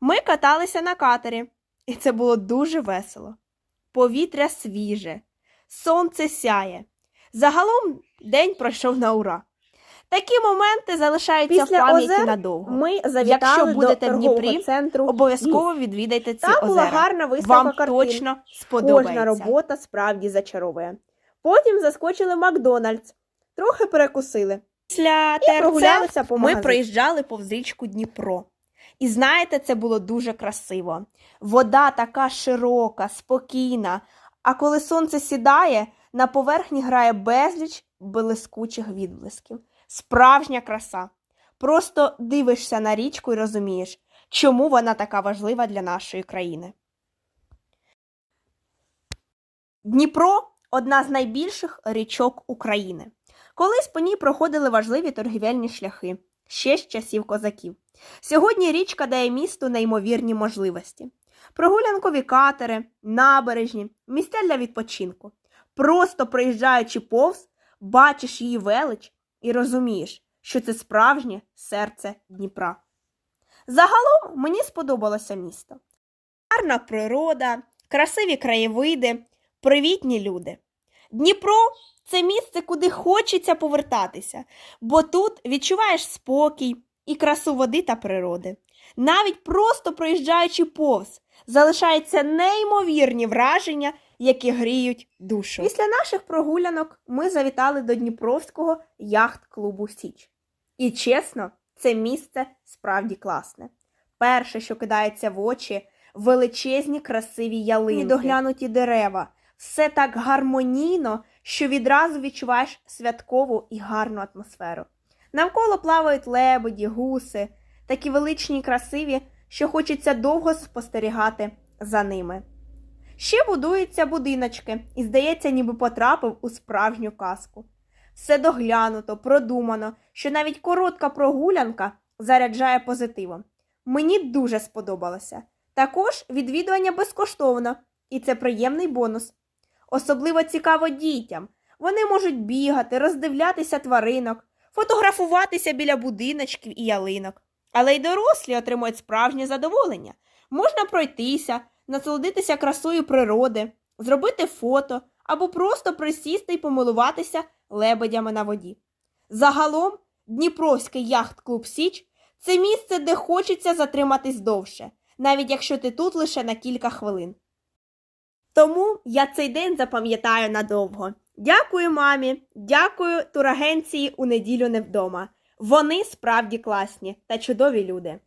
Ми каталися на катері, і це було дуже весело. Повітря свіже, сонце сяє. Загалом день пройшов на ура. Такі моменти залишаються Після в пам'яті озер надовго. Ми завітали Якщо будете до в Дніпрі, центру. Обов'язково відвідайте ці Там була озера. гарна виставка Вам картин. точно сподобається. Кожна робота справді зачаровує. Потім заскочили в Макдональдс, трохи перекусили. Після І прогулялися по ми проїжджали повз річку Дніпро. І знаєте, це було дуже красиво. Вода така широка, спокійна. А коли сонце сідає, на поверхні грає безліч блискучих відблисків. Справжня краса. Просто дивишся на річку і розумієш, чому вона така важлива для нашої країни. Дніпро одна з найбільших річок України. Колись по ній проходили важливі торгівельні шляхи ще з часів козаків. Сьогодні річка дає місту неймовірні можливості: прогулянкові катери, набережні, місця для відпочинку. Просто проїжджаючи повз, бачиш її велич і розумієш, що це справжнє серце Дніпра. Загалом мені сподобалося місто. Гарна природа, красиві краєвиди, привітні люди. Дніпро це місце, куди хочеться повертатися, бо тут відчуваєш спокій і красу води та природи. Навіть просто проїжджаючи повз, залишаються неймовірні враження, які гріють душу. Після наших прогулянок ми завітали до Дніпровського яхт-клубу Січ. І чесно, це місце справді класне. Перше, що кидається в очі, величезні красиві ялинки, доглянуті дерева. Все так гармонійно, що відразу відчуваєш святкову і гарну атмосферу. Навколо плавають лебеді, гуси, такі величні й красиві, що хочеться довго спостерігати за ними. Ще будуються будиночки, і здається, ніби потрапив у справжню казку. Все доглянуто, продумано, що навіть коротка прогулянка заряджає позитивом. Мені дуже сподобалося. Також відвідування безкоштовно, і це приємний бонус. Особливо цікаво дітям. Вони можуть бігати, роздивлятися тваринок, фотографуватися біля будиночків і ялинок. Але й дорослі отримують справжнє задоволення. Можна пройтися, насолодитися красою природи, зробити фото або просто присісти і помилуватися лебедями на воді. Загалом, Дніпровський яхт-клуб Січ це місце, де хочеться затриматись довше, навіть якщо ти тут лише на кілька хвилин. Тому я цей день запам'ятаю надовго. Дякую мамі, дякую турагенції у неділю не вдома. Вони справді класні та чудові люди.